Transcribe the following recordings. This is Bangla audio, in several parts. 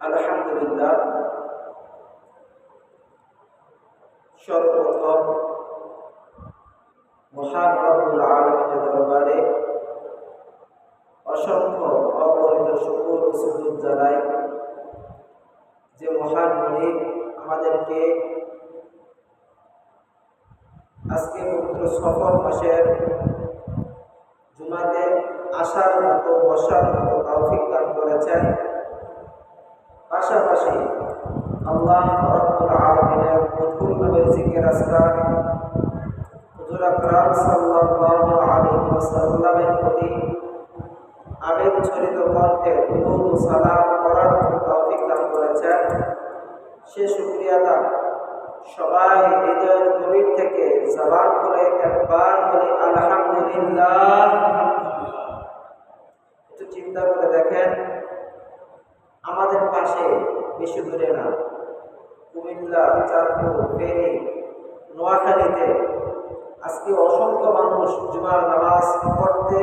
আলহামদুলিল্লাহ। সর্বপ্রথম মহান রব্বুল দরবারে অসংখ্য অগণিত শুকুর সুযোগ জানাই যে মহান মালিক আমাদেরকে আজকে পবিত্র সফর মাসের জুমাতে আসার মতো, বসার মতো তৌফিক দান করেছেন। পাশাপাশি আল্লাহ সালাম করার করেছেন। সে শুকরিয়া দান সবাই হৃদয়ের গভীর থেকে জবান করে একবার বলি, আলহামদুলিল্লাহ একটু চিন্তা করে দেখেন আমাদের পাশে, বেশি দূরে না। কুমিল্লা, চাঁদপুর, ফেনী, নোয়াখালীতে আজকে অসংখ্য মানুষ জুমার নামাজ পড়তে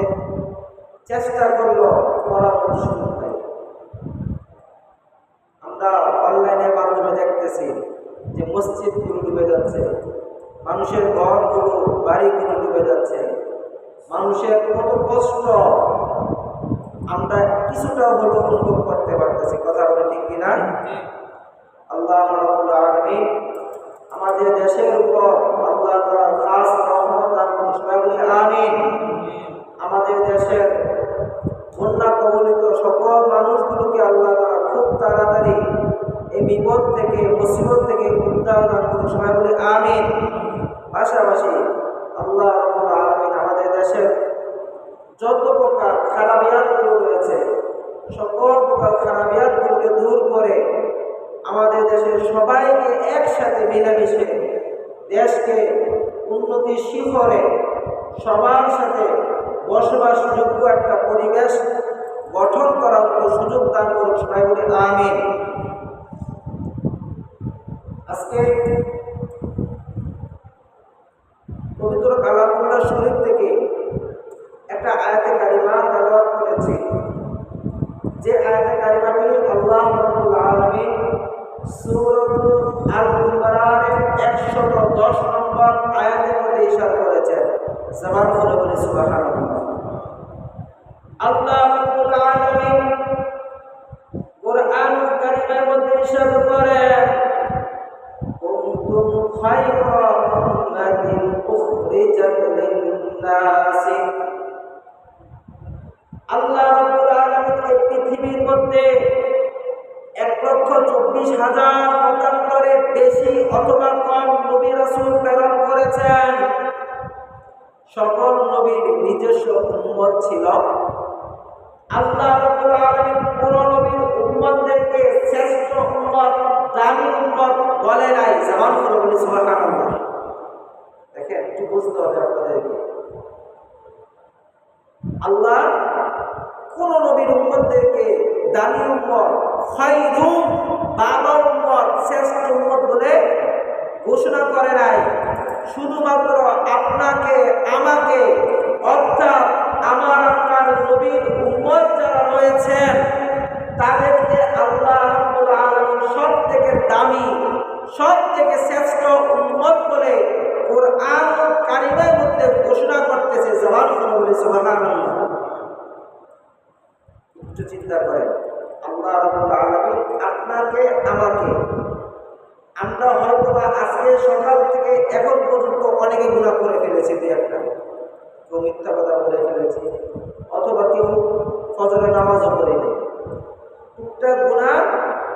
চেষ্টা করল, পড়ার সুযোগ নেই। আমরা অনলাইনের মাধ্যমে দেখতেছি যে মসজিদগুলো ডুবে যাচ্ছে, মানুষের ঘরগুলো, বাড়িগুলো ডুবে যাচ্ছে। মানুষের কত কষ্ট আমরা কিছুটা হলেও অনুভব করতে পারতেছি, কথা বলে আল্লাহ রাব্বুল আলামিন আমাদের দেশের উপর আল্লাহ তাআলা খাস রহমত দান আমিন। আমাদের দেশের বন্যা কবলিত সকল মানুষগুলোকে আল্লাহ তাআলা খুব তাড়াতাড়ি এই বিপদ থেকে, মুসিবত থেকে উদ্ধার দান করুন। সবাই আমিন। পাশাপাশি আল্লাহ রাব্বুল আলামিন আমাদের দেশের যত প্রকার খারাপিয়াতগুলো রয়েছে সকল প্রকার খারাপিয়াতগুলোকে দূর করে আমাদের দেশের সবাইকে একসাথে মিলেমিশে দেশকে উন্নতির শিখরে সবার সাথে বসবাসযোগ্য একটা পরিবেশ গঠন করার মতো সুযোগ দান করুন সবাই বলি আজকে চব্বিশ হাজার মতান্তরের বেশি অথবা কম নবী রাসূল প্রেরণ করেছেন। সকল নবীর নিজস্ব উম্মত ছিল। আল্লাহ পুরো নবীর উম্মতদেরকে শ্রেষ্ঠ উম্মত, দামি উম্মত বলে নাই। জামান করে বলি, সুবহানাল্লাহ। দেখেন, একটু বুঝতে হবে আপনাদেরকে। আল্লাহ কোন নবীর উম্মতদেরকে দামি উম্মত খয়রুম ভালো উম্মত, শ্রেষ্ঠ উম্মত বলে ঘোষণা করে নাই। শুধুমাত্র আপনাকে, আমাকে, অর্থাৎ আমার আপনার নবীর উম্মত যারা রয়েছেন, তাদেরকে আল্লাহ সব থেকে দামি সব থেকে শ্রেষ্ঠ উম্মত বলে কোরআন ও কারিমের মধ্যে ঘোষণা করতেছে জবান সুবহানাল্লাহ। একটু চিন্তা করেন। আল্লাহ রাব্বুল আলামিন আপনাকে, আমাকে, আমরা হয়তো বা আজকে সকাল থেকে এখন পর্যন্ত অনেকে গুণা করে ফেলেছি, দুই একটা। কেউ মিথ্যা কথা বলে ফেলেছি, অথবা কেউ ফজরের নামাজও নেই। টুকটাক গুণা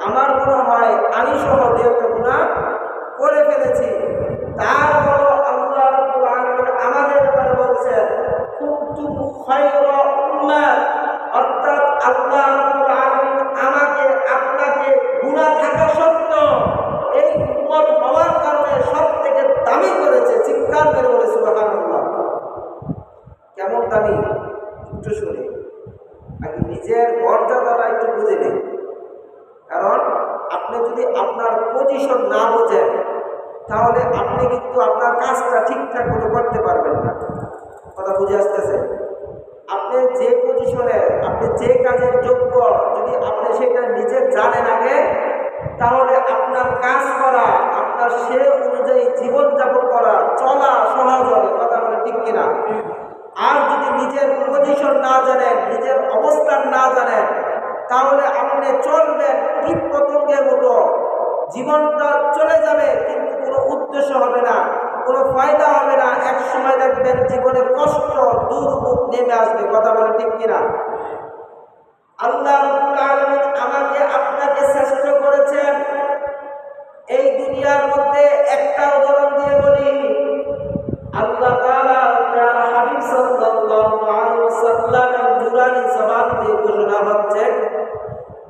আমার মনে হয় আমি সহ দুই একটা গুণা করে ফেলেছি। তারপর আল্লাহ আমাদের বলছেন খায়রা উম্মাহ। অর্থাৎ আল্লাহ রাব্বুল আলামিন আমাকে আপনাকে গুনাহ থাকা সত্ত্বেও এই উম্মত হওয়ার কারণে সব থেকে দামি করেছে চিৎকার করে বলে সুবহানাল্লাহ কেমন দামি একটু শুনে আগে নিজের মর্যাদাটা একটু বুঝে নিন কারণ আপনি যদি আপনার পজিশন না বোঝেন তাহলে আপনি কিন্তু আপনার কাজটা ঠিকঠাক মতো করতে পারবেন না কথা বুঝে আসতেছে আপনি যে পজিশনে আপনি যে কাজের যোগ্য যদি আপনি সেটা নিজে জানেন আগে তাহলে আপনি চলবেন কীট পতঙ্গের মতো জীবনটা চলে যাবে, কিন্তু কোনো উদ্দেশ্য হবে না, কোনো ফায়দা হবে না। এক সময় দেখবেন জীবনে কষ্ট দুর্ভোগ নেমে আসবে, কথা বলে ঠিক কিনা? আল্লাহ আমাকে, আপনাকে শ্রেষ্ঠ করেছেন। এই দুনিয়ার মধ্যে একটা উদাহরণ দিয়ে বলি। আল্লাহ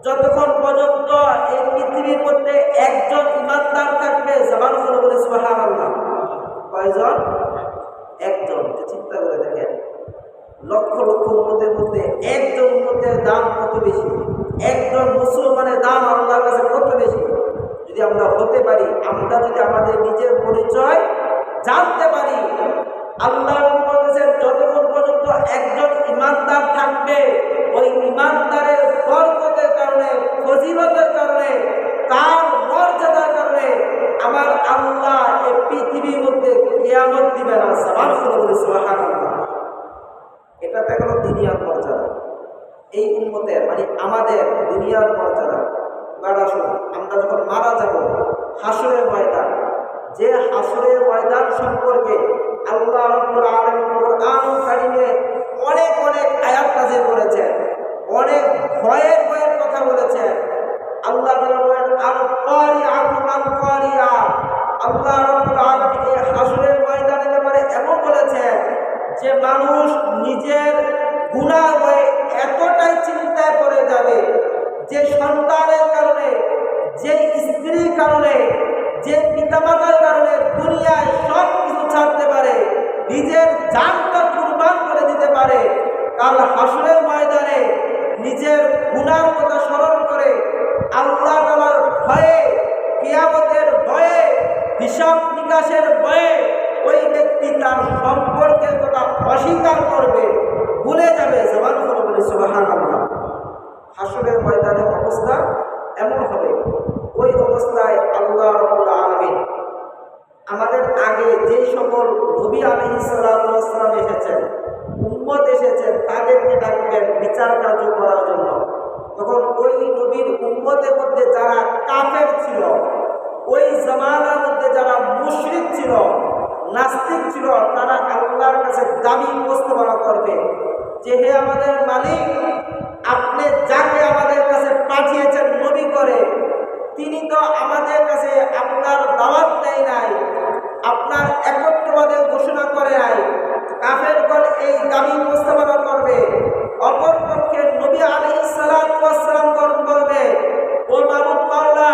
যতক্ষণ পর্যন্ত এই পৃথিবীর মধ্যে একজন ইমানদার থাকবে, জবান করে বলে, সুবহানাল্লাহ। কয়জন? একজন। চিন্তা করে দেখেন। লক্ষ লক্ষ উন্মতের মধ্যে একজন উন্নতের দাম কত বেশি? একজন মুসলমানের দাম আল্লাহর কাছে কত বেশি? যদি আমরা হতে পারি, আমরা যদি আমাদের নিজের পরিচয় জানতে পারি আল্লাহ বলেছেন যতক্ষণ পর্যন্ত একজন ইমানদার থাকবে, ওই ইমানদারের বরকতের কারণে ফজিলতের কারণে, তার মর্যাদার কারণে আমার আল্লাহ এই পৃথিবীর মধ্যে কেয়ামত দিবে না। সাবান এটা তো দুনিয়ার মর্যাদা। এই উন্মতের মানে আমাদের দুনিয়ার মর্যাদা। এবার আসুন আমরা যখন মারা যাব, হাসরের ময়দান, যে হাসরের ময়দান সম্পর্কে আল্লাহ আলামিন কোরআন কারিমে অনেক অনেক আয়াত কাজে করেছেন। অনেক ভয়ের ভয়ের কথা বলেছেন। আল্লাহ বলেন আল কারিআতু মাল কারিআ আল্লাহ রাব্বুল আলামিন এই হাসরের ময়দানের ব্যাপারে এমন বলেছেন যে মানুষ নিজের গুণার হয়ে এতটাই চিন্তায় পড়ে যাবে যে সন্তানের কারণে, যে স্ত্রীর কারণে, যে পিতামাতার কারণে দুনিয়ায় সব কিছু ছাড়তে পারে, নিজের জানটা কুরবান করে দিতে পারে। কাল হাসুরের ময়দানে নিজের গুণার কথা স্মরণ করে আল্লাহ তালার ভয়ে, কিয়ামতের ভয়ে, হিসাব নিকাশের ভয়ে ওই ব্যক্তি তার সম্পর্কের কথা অস্বীকার করবে। ভুলে যাবে, জবান করে বলে সুবাহান আল্লাহ হাসরের ময়দানের অবস্থা এমন হবে। ওই অবস্থায় আল্লাহ রবুল আলমিন আমাদের আগে যে সকল নবী আলী সাল্লাম এসেছেন উম্মত এসেছেন তাদেরকে ডাকবেন, বিচার কার্য করার জন্য। তখন ওই নবীর উম্মতের মধ্যে যারা কাফের ছিল, ওই জামানার মধ্যে যারা মুশরিক ছিল, নাস্তিক ছিল, তারা আল্লাহর কাছে দাবি উপস্থাপনা করবে। যে হে আমাদের মালিক, আপনি যাকে আমাদের কাছে পাঠিয়েছেন নবী করে, তিনি তো আমাদের কাছে আপনার দাওয়াত দেয় নাই, আপনার একত্রবাদের ঘোষণা করে নাই। কাফেরগণ এই দাবি উপস্থাপনা করবে। অপর পক্ষে নবী আলী সালাম বলবে ও মাহমুদ মাওলা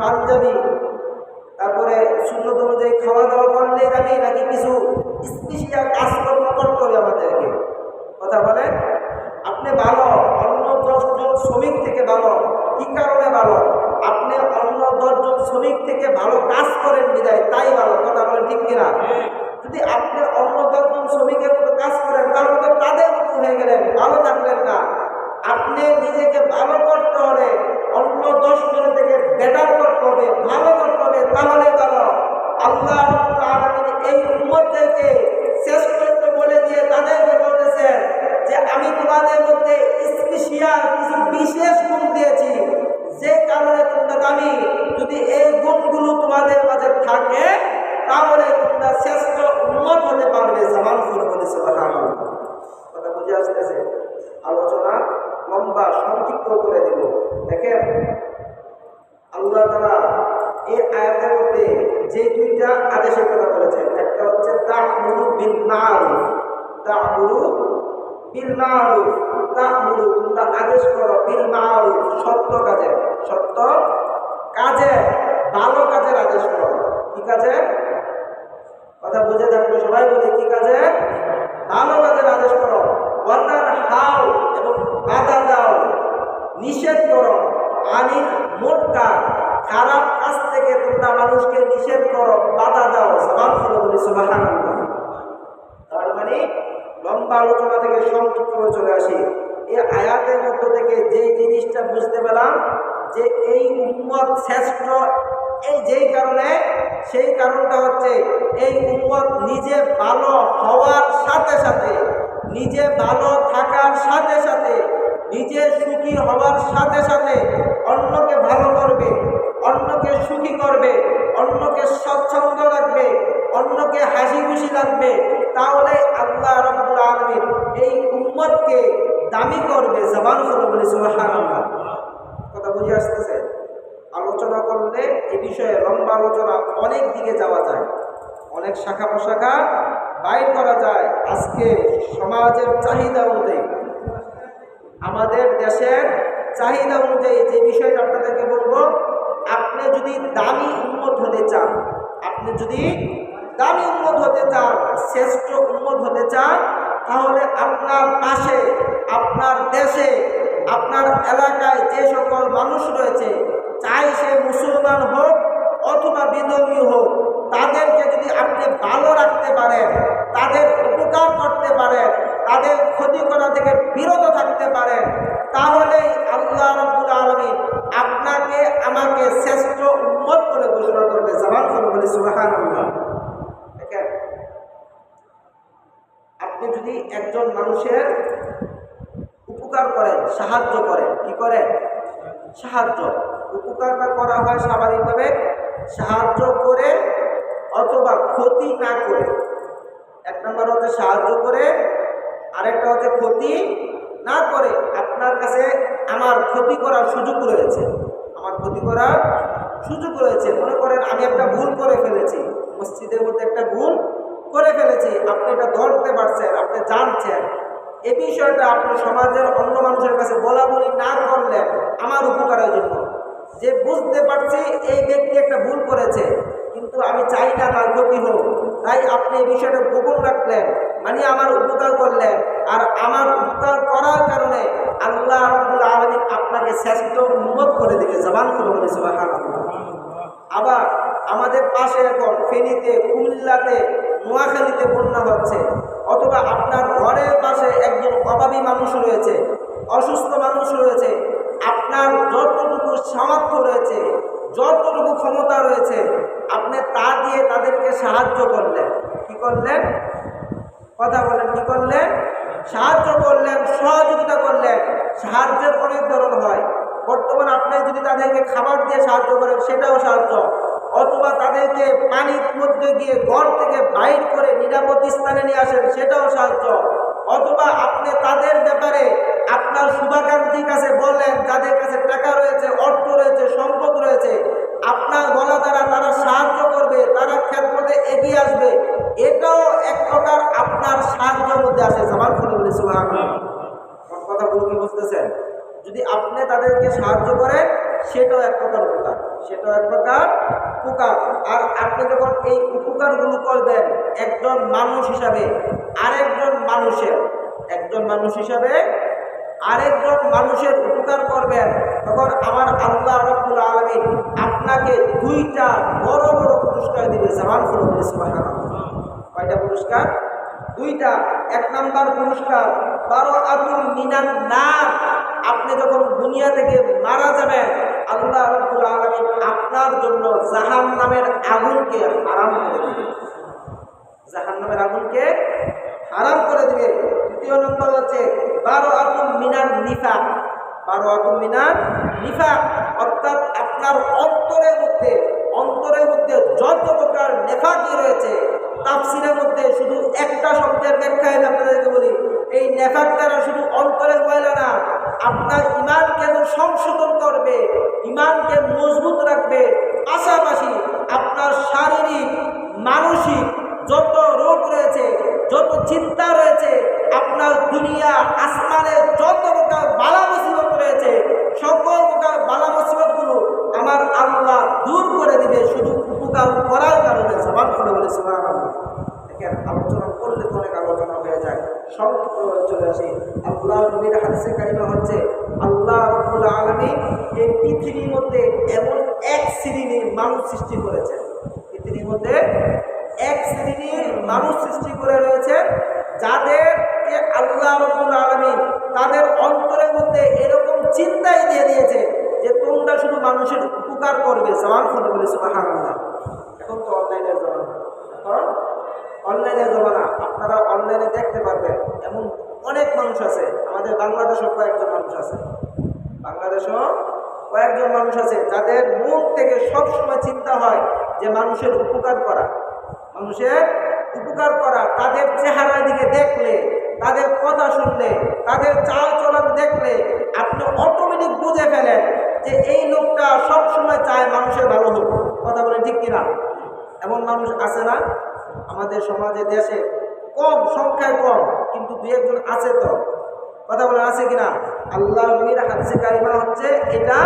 পাঞ্জাবি তারপরে সুন্নত অনুযায়ী খাওয়া দাওয়া করলে দামি নাকি কিছু স্পেশাল কাজকর্ম করতে হবে আমাদেরকে? কথা বলেন? আপনি ভালো, অন্য দশজন শ্রমিক থেকে ভালো, কি কারণে ভালো? আপনি অন্য দশজন শ্রমিক থেকে ভালো কাজ করেন বিদায়, তাই ভালো, কথা বলেন ঠিক কিনা? যদি আপনি অন্য দশজন শ্রমিকের মতো কাজ করেন, তাহলে তাদের মতো হয়ে গেলেন, ভালো থাকলেন না। আপনি নিজেকে ভালো অন্য দশ জন থেকে বেটার করবে, ভালো করতে হবে তাহলে তারা আল্লাহ এই মধ্যে শেষ পর্যন্ত বলে দিয়ে তাদেরকে বলতেছেন যে আমি তোমাদের মধ্যে স্পেশিয়াল কিছু বিশেষ গুণ দিয়েছি। যে কারণে তোমরা দামি। যদি এই গুণগুলো তোমাদের মাঝে থাকে, তাহলে তোমরা শ্রেষ্ঠ উন্নত হতে পারবে সামান বলেছে কথা বুঝে আসতেছে। আলোচনা লম্বা সংক্ষিপ্ত করে দেব। দেখেন, আল্লাহ তারা এই আয়াতের মধ্যে যে দুইটা আদেশের কথা বলেছেন। একটা হচ্ছে, তা'মুরু বিল মা'রুফ তা'মুরু বিল মা'রুফ তা'মুরু, তোমরা আদেশ করো বিল সত্য কাজে সত্য কাজে ভালো কাজের আদেশ করো। কি কাজে কথা বুঝে থাকলে সবাই বলে, কি কাজে ভালো কাজের আদেশ করো। ওয়ানার হাও এবং বাধা দাও। নিষেধ করো। আনিল মোটকা খারাপ কাজ থেকে তোমরা মানুষকে নিষেধ করো, বাধা দাও। জবান করে বলি, সুবহানাল্লাহ। তার মানে লম্বা আলোচনা থেকে সংক্ষিপ্ত হয়ে চলে আসি। এই আয়াতের মধ্য থেকে যে জিনিসটা বুঝতে পেলাম, যে এই উম্মত শ্রেষ্ঠ, এই যেই কারণে, সেই কারণটা হচ্ছে এই উম্মত নিজে ভালো হওয়ার সাথে সাথে নিজে ভালো থাকার সাথে সাথে, নিজে সুখী হওয়ার সাথে সাথে অন্যকে ভালো করবে, অন্যকে সুখী করবে, অন্যকে স্বচ্ছন্দ রাখবে, অন্যকে হাসি খুশি রাখবে। তাহলে আল্লাহ রব্বুল আলমিন এই উম্মতকে দামি করবে জবান বলে, সুবহানাল্লাহ। কথা বুঝে আসতেছে? আলোচনা করলে এ বিষয়ে লম্বা আলোচনা অনেক দিকে যাওয়া যায়। অনেক শাখা প্রশাখা বাইর করা যায় আজকে সমাজের চাহিদা অনুযায়ী। আমাদের দেশের চাহিদা অনুযায়ী যে বিষয়টা আপনাদেরকে বলব, আপনি যদি দামি উন্মত হতে চান, আপনি যদি দামি উন্মত হতে চান, শ্রেষ্ঠ উন্মত হতে চান, তাহলে আপনার পাশে, আপনার দেশে, আপনার এলাকায় যে সকল মানুষ রয়েছে, চাই সে মুসলমান হোক অথবা বিধর্মী হোক তাদেরকে যদি আপনি ভালো রাখতে পারেন, তাদের উপকার করতে পারেন, তাদের ক্ষতি করা থেকে বিরত থাকতে পারেন, তাহলেই আল্লাহ রব্বুল আলমী আপনাকে, আমাকে শ্রেষ্ঠ উন্মত বলে ঘোষণা করবে। জামান বলে সুবাহান দেখেন, আপনি যদি একজন মানুষের উপকার করেন, সাহায্য করেন, কি করেন? সাহায্য। উপকারটা করা হয় স্বাভাবিকভাবে সাহায্য করে অথবা ক্ষতি না করে। এক নম্বর হচ্ছে সাহায্য করে, আরেকটা হচ্ছে ক্ষতি না করে। আপনার কাছে আমার ক্ষতি করার সুযোগ রয়েছে। আমার ক্ষতি করার সুযোগ রয়েছে। মনে করেন আমি একটা ভুল করে ফেলেছি। মসজিদের মধ্যে একটা ভুল করে ফেলেছি। আপনি এটা ধরতে পারছেন, আপনি জানছেন। এই বিষয়টা আপনি সমাজের অন্য মানুষের কাছে বলা বলি না করলেন আমার উপকারের জন্য। যে বুঝতে পারছি, এই ব্যক্তি একটা ভুল চাই হোক তাই আপনি এই বিষয়টা গোপন রাখলেন মানে আমার উপকার করলেন। আর আমার উপকার করার কারণে আল্লাহ রব্বুল আপনাকে শ্রেষ্ঠ উন্মত করে দিবে জবান করে বলে, সুবহানাল্লাহ। আবার আমাদের পাশে এখন ফেনীতে, কুমিল্লাতে, নোয়াখালীতে বন্যা হচ্ছে। অথবা আপনার ঘরের পাশে একজন অভাবী মানুষ রয়েছে, অসুস্থ মানুষ রয়েছে। আপনার যতটুকু সামর্থ্য রয়েছে যতটুকু ক্ষমতা রয়েছে, আপনি তা দিয়ে তাদেরকে সাহায্য করলেন। কি করলেন? কথা বলেন, কি করলেন? সাহায্য করলেন, সহযোগিতা করলেন। সাহায্যের অনেক ধরন হয়। বর্তমান আপনি যদি তাদেরকে খাবার দিয়ে সাহায্য করেন, সেটাও সাহায্য। অথবা তাদেরকে পানির মধ্যে গিয়ে ঘর থেকে বাইর করে নিরাপদ স্থানে নিয়ে আসেন, সেটাও সাহায্য। অথবা আপনি তাদের ব্যাপারে আপনার শুভাকাঙ্ক্ষীর কাছে বললেন যাদের কাছে টাকা রয়েছে, অর্থ রয়েছে, সম্পদ রয়েছে। আপনার বলা দ্বারা তারা সাহায্য করবে, তারা ক্ষেত্রে এগিয়ে আসবে। এটাও এক প্রকার আপনার সাহায্যের মধ্যে আসে জামান খুলে বলে সুহান কথাগুলো কি বুঝতেছেন? যদি আপনি তাদেরকে সাহায্য করেন, সেটাও এক প্রকার উপকার। সেটাও এক প্রকার উপকার। আর আপনি যখন এই উপকারগুলো করবেন, একজন মানুষ হিসাবে, আরেকজন মানুষের, একজন মানুষ হিসাবে আরেকজন মানুষের উপকার করবেন, তখন আমার আল্লাহ রব্বুল আলমিন আপনাকে দুইটা বড় বড় পুরস্কার দিবে জামান ফুল কয়টা পুরস্কার? দুইটা। এক নাম্বার পুরস্কার, বারো আতুল মিনান না আপনি যখন দুনিয়া থেকে মারা যাবেন, আল্লাহ রব্বুল আলমিন আপনার জন্য জাহান নামের আগুনকে আরাম করে দিবে জাহান নামের আগুনকে হারাম করে দিবে। দ্বিতীয় নম্বর হচ্ছে বারো আতুল মিনার নিফা। বারো বারোয়াতুম মিনার নিফা অর্থাৎ আপনার অন্তরের মধ্যে অন্তরের মধ্যে যত প্রকার নেফাকি রয়েছে, তাফসিরের মধ্যে শুধু একটা শব্দের ব্যাখ্যা আমি আপনাদেরকে বলি। এই নেফাক দ্বারা শুধু অন্তরের ময়লা না, আপনার ইমানকে সংশোধন করবে, ইমানকে মজবুত রাখবে। পাশাপাশি আপনার শারীরিক, মানসিক যত রোগ রয়েছে, যত চিন্তা রয়েছে, আপনার দুনিয়া আসমানের যত প্রকার বালা মুসিবত রয়েছে, সকল প্রকার বালা মুসিবতগুলো আমার আল্লাহ দূর করে দিবে, শুধু উপকার করার কারণে সমান করে বলে আলোচনা করলে তো অনেক আলোচনা হয়ে যায়। সংক্ষিপ্ত চলে আসি। আল্লাহ নবীর হাদিসে কারিমা হচ্ছে, আল্লাহ রব্বুল আলমী এই পৃথিবীর মধ্যে এমন এক শ্রেণির মানুষ সৃষ্টি করেছেন। পৃথিবীর মধ্যে এক শ্রেণির মানুষ সৃষ্টি করে রয়েছে, যাদেরকে আল্লাহ রব্বুল আলমী তাদের অন্তরের মধ্যে এরকম চিন্তাই দিয়ে দিয়েছে যে তোমরা শুধু মানুষের উপকার করবে সমান ফলে বলে সুবাহান এখন তো অনলাইনের জমানা। এখন অনলাইনের জমানা, আপনারা অনলাইনে দেখতে পারবেন, এমন অনেক মানুষ আছে, আমাদের বাংলাদেশেও কয়েকজন মানুষ আছে। বাংলাদেশেও কয়েকজন মানুষ আছে যাদের মুখ থেকে সবসময় চিন্তা হয় যে মানুষের উপকার করা। মানুষের উপকার করা, তাদের চেহারার দিকে দেখলে, তাদের কথা শুনলে, তাদের চাল চলন দেখলে আপনি অটোমেটিক বুঝে ফেলেন যে এই লোকটা সব সময় চায় মানুষের ভালো হোক। কথা বলে ঠিক কিনা? এমন মানুষ আছে না? আমাদের সমাজে, দেশে কম, সংখ্যায় কম, কিন্তু দু একজন আছে তো। কথা বলে আছে কিনা? আল্লাহ হাদিসে কারিমা হচ্ছে এটা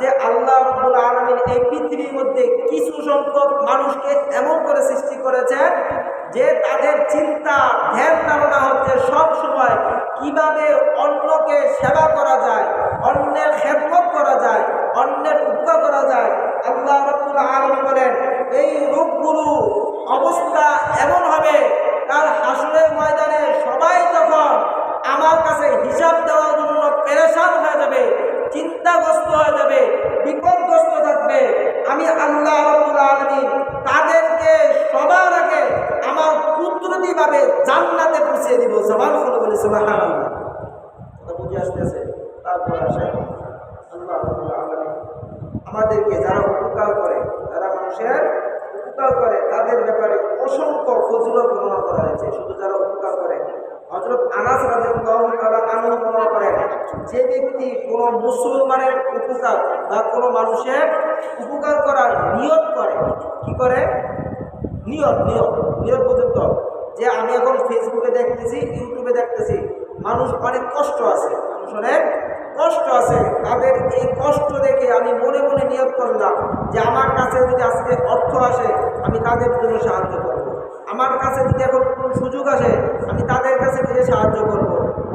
যে আল্লাহ রব্বুল আলমীর এই পৃথিবীর মধ্যে কিছু সংখ্যক মানুষকে এমন করে সৃষ্টি করেছে যে তাদের চিন্তা, ধ্যান ধারণা হচ্ছে সব সময় কীভাবে অন্যকে সেবা করা যায়, অন্যের খেদমত করা যায়, অন্যের উপকার করা যায়। আল্লাহ রব্বুল আলমী বলেন, এই রূপগুলো অবস্থা এমন হবে, তার হাসুরের ময়দানে সবাই যখন আমার কাছে হিসাব দেওয়ার জন্য পেরেশান হয়ে যাবে চিন্তাগ্রস্ত হয়ে যাবে, বিপদগ্রস্ত থাকবে। আমি আল্লাহ আলামিন তাদেরকে সবার আগে আমার কুদরতিভাবে জান্নাতে পৌঁছে দিব। সবার ফলে বলে কথা বুঝে আসতেছে? তারপর আসে আল্লাহ আমাদেরকে যারা উপকার করে, যারা মানুষের উপকার করে, তাদের ব্যাপারে অসংখ্য ফজিলত বর্ণনা করা হয়েছে। শুধু যারা উপকার করে হজরত আনাস রাদিয়াল্লাহু তাআলা আনহু বর্ণনা করেন যে ব্যক্তি কোনো মুসলমানের উপকার বা কোনো মানুষের উপকার করার নিয়ত করে, কি করে নিয়ত নিয়ত নিয়ত পর্যন্ত যে আমি এখন ফেসবুকে দেখতেছি ইউটিউবে দেখতেছি, মানুষ অনেক কষ্ট আছে, মানুষ অনেক কষ্ট আছে তাদের এই কষ্ট দেখে আমি মনে মনে নিয়োগ করলাম যে আমার কাছে যদি আজকে অর্থ আসে, আমি তাদের জন্য সাহায্য করব। আমার কাছে যদি এখন কোনো সুযোগ আসে, আমি তাদের কাছে গিয়ে সাহায্য করব।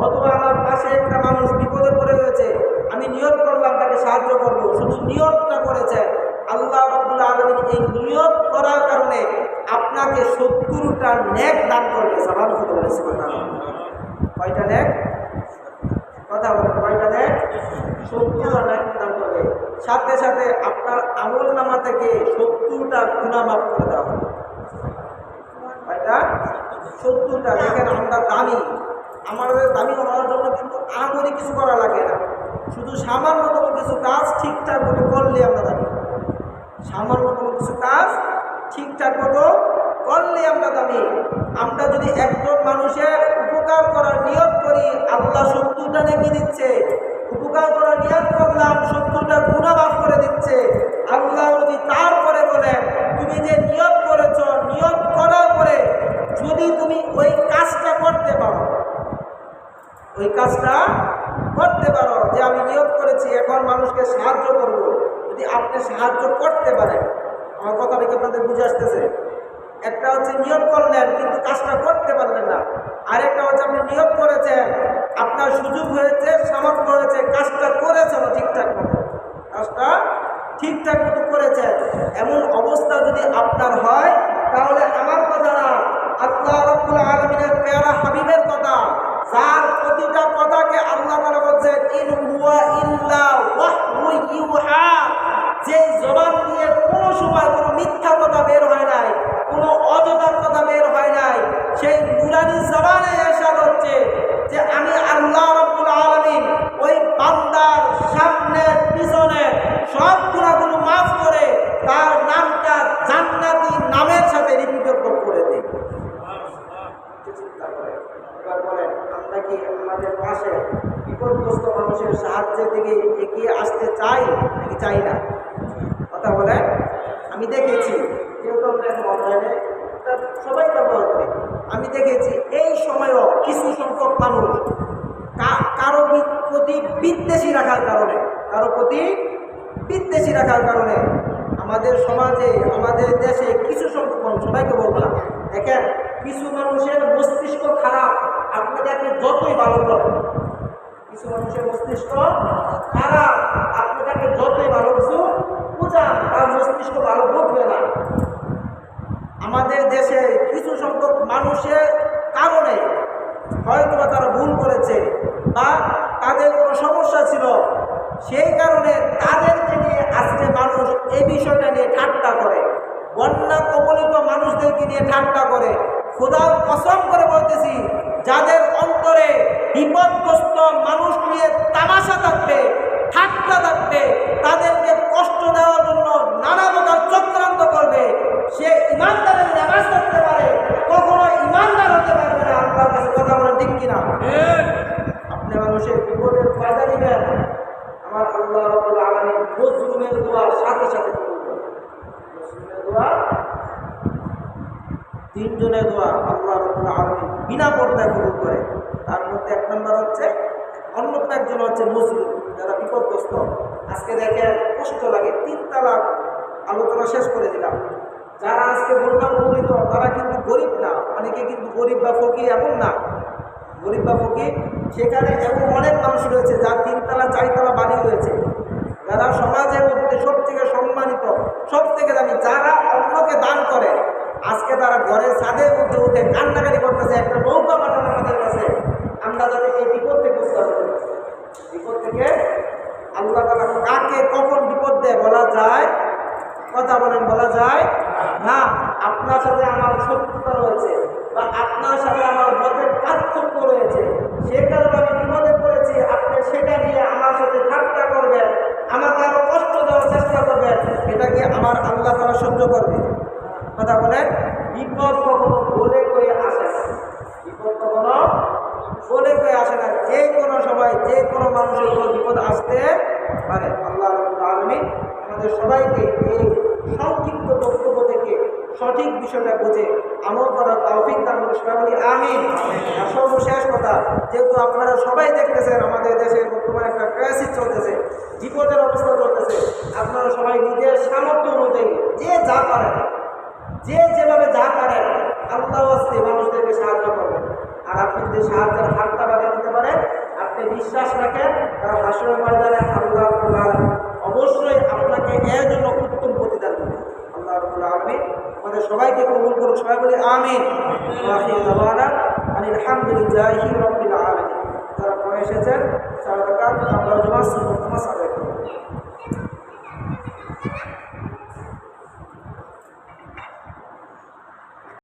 অথবা আমার পাশে নিয়োগ করলাম, তাকে সাহায্য করব। শুধু নিয়োগটা করেছে। আল্লাহ রব্বুল আলমিন এই নিয়োগ করার কারণে আপনাকে সত্তরটা ন্যাক দান করবে। সাবান কয়টা ন্যাক কথা বলেন কয়টা দেয় সত্তরটা ন্যাক দান করবে। সাথে সাথে আপনার আমল নামা থেকে সত্তরটা গুণা মাফ করে দেওয়া হবে। কয়টা? সত্তরটা। দেখেন আমরা দামি। আমাদের দামি হওয়ার জন্য কিন্তু আমরি কিছু করা লাগে না। শুধু সামান্যতম কিছু কাজ ঠিকঠাক মতো করলে আমরা দামি সামান্যতম কিছু কাজ ঠিকঠাক মতো করলে আমরা দামি আমরা যদি একজন মানুষের উপকার করার নিয়ত করি, আল্লাহ সত্তরটা নেকি দিচ্ছে। উপকার করার নিয়ত করলাম সত্তরটা গুণা মাফ করে দিচ্ছে। আল্লাহ যদি তারপরে বলেন, তুমি যে নিয়ত করেছ, নিয়ত করার পরে যদি তুমি ওই কাজটা করতে পারো, ওই কাজটা করতে পারো যে আমি নিয়োগ এখন মানুষকে সাহায্য করব। যদি আপনি সাহায্য করতে পারেন, আমার কথাটা কি আপনাদের বুঝে আসতেছে? একটা হচ্ছে নিয়োগ করলেন, কিন্তু কাজটা করতে পারলেন না। আরেকটা হচ্ছে আপনি নিয়োগ করেছেন, আপনার সুযোগ হয়েছে, সামর্থ্য হয়েছে, কাজটা করেছেন ঠিকঠাক মতো। কাজটা ঠিকঠাক মতো করেছেন। এমন অবস্থা যদি আপনার হয়, তাহলে আমার কথা না আল্লাহ আলমিনের পেয়ারা হাবিবের কথা কথাকে আল্লাহ তালা বলছেন, ইন হুয়া ইল্লা ওয়াহু ইউহা। যে জবান দিয়ে কোনো সময় কোনো মিথ্যা কথা বের হয় নাই, কোনো অযথার কথা বের হয় নাই সেই নুরানি জবানে এসে হচ্ছে যে আমি আল্লাহ রব্বুল আলামিন ওই বান্দার চাই না কথা বলে আমি দেখেছি যেহেতু আমরা এখন অনলাইনে তা সবাই ব্যবহার করে আমি দেখেছি এই সময়ও কিছু সংখ্যক মানুষ কা- কারও বি- প্রতি বিদ্বেষী রাখার কারণে কারও প্রতি রাখার কারণে আমাদের সমাজে, আমাদের দেশে কিছু সংখ্যক মানুষ, সবাইকে বলব না। দেখেন, কিছু মানুষের মস্তিষ্ক খারাপ, আপনি তাকে যতই ভালো করেন কিছু মানুষের মস্তিষ্ক খারাপ, আপনি তাকে যতই ভালো কিছু বুঝান, তার মস্তিষ্ক ভালো বুঝবে না। আমাদের দেশে কিছু সংখ্যক মানুষের কারণে হয়তো বা তারা ভুল করেছে বা তাদের কোনো সমস্যা ছিল, সেই কারণে তাদেরকে নিয়ে আজকে মানুষ এই বিষয়টা নিয়ে ঠাট্টা করে। বন্যা কবলিত মানুষদেরকে নিয়ে ঠাট্টা করে। খোদা কসম করে বলতেছি, যাদের অন্তরে বিপদগ্রস্ত মানুষ নিয়ে তামাশা থাকবে, ঠাট্টা থাকবে, তাদেরকে কষ্ট দেওয়ার জন্য নানা প্রকার চক্রান্ত করবে, সে ইমানদারের নামাজ করতে পারে কখনো ইমানদার হতে পারবে না আল্লাহর কাছে কথা বলে ঠিক কিনা আপনি মানুষের বিপদের ফায়দা নেবেন আমার আল্লাহ রব্বুল আলামিন নজরুমের দোয়ার সাথে সাথে কবুল করে। নজরুমের দোয়া তিনজনের দোয়া আল্লাহ আলামিন বিনা পর্দায় কবুল করে। তার মধ্যে এক নম্বর হচ্ছে অন্যতম একজন হচ্ছে নজরুল যারা বিপদগ্রস্ত। আজকে দেখেন, কষ্ট লাগে তিন তালাক আলোচনা শেষ করে দিলাম। যারা আজকে বন্যা প্রবলিত তারা কিন্তু গরিব না। অনেকে কিন্তু গরিব বা ফকির এমন না। গরিব বা ফকির, সেখানে এমন অনেক মানুষ রয়েছে, যার তিনতলা, চারিতলা বাড়ি রয়েছে। যারা সমাজের মধ্যে সব থেকে সম্মানিত সব থেকে দামি, যারা অন্যকে দান করে আজকে তারা ঘরের ছাদের উঠে উঠে কান্নাকাটি করতেছে একটা নৌকা পাঠানো আমাদের কাছে আমরা যাতে এই বিপদ থেকে উদ্ধার হতে পারি। বিপদ থেকে আল্লাহ তালা কাকে কখন বিপদ দেয় বলা যায় কথা বলেন বলা যায় না আপনার সাথে আমার শত্রুতা রয়েছে বা আপনার সাথে আমার মতের পার্থক্য রয়েছে সে কারণে আমি বিপদে পড়েছি আপনি সেটা নিয়ে আমার সাথে ঠাট্টা করবেন আমাকে আরও কষ্ট দেওয়ার চেষ্টা করবেন এটা কি আমার আল্লাহ তারা সহ্য করবে কথা বলেন বিপদ কখনো বলে কয়ে আসে না বিপদ কখনো বলে কয়ে আসে না যে কোনো সময় যে কোনো মানুষের উপর বিপদ আসতে পারে আল্লাহ আলমী আমাদের সবাইকে এই সংক্ষিপ্ত বক্তব্য থেকে সঠিক বিষয়টা বুঝে আমল করার তৌফিক দান করে সবাই বলি আমিন। আর সর্বশেষ কথা, যেহেতু আপনারা সবাই দেখতেছেন, আমাদের দেশে বর্তমানে একটা ক্রাইসিস চলতেছে, বিপদের অবস্থা চলতেছে, আপনারা সবাই নিজের সামর্থ্য অনুযায়ী যে যা পারেন, যে যেভাবে যা পারেন, আল্লাহ আসতে মানুষদেরকে সাহায্য করবেন। আর আপনি যদি সাহায্যের হাতটা বাড়িয়ে দিতে পারেন, আপনি বিশ্বাস রাখেন, তারা হাসর ময়দানে আল্লাহ অবশ্যই আপনাকে এর জন্য আমাদের সবাইকে কবুল করুক সবাই বলি আমিন। আলহামদুলিল্লাহ পরে এসেছেন আমরা জমা আদায়